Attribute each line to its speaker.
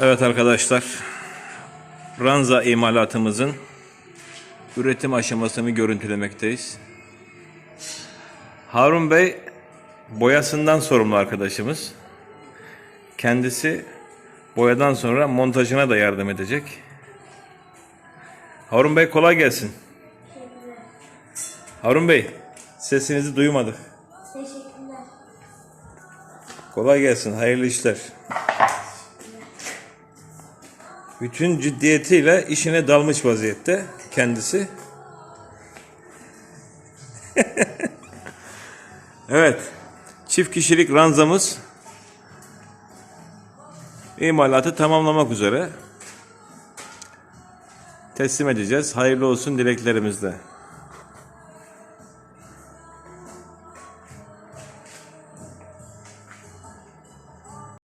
Speaker 1: Evet arkadaşlar. Ranza imalatımızın üretim aşamasını görüntülemekteyiz. Harun Bey boyasından sorumlu arkadaşımız. Kendisi boyadan sonra montajına da yardım edecek. Harun Bey kolay gelsin. Harun Bey sesinizi duymadık.
Speaker 2: Teşekkürler.
Speaker 1: Kolay gelsin, hayırlı işler. Bütün ciddiyetiyle işine dalmış vaziyette kendisi. evet, çift kişilik ranzamız imalatı tamamlamak üzere. Teslim edeceğiz. Hayırlı olsun dileklerimizle.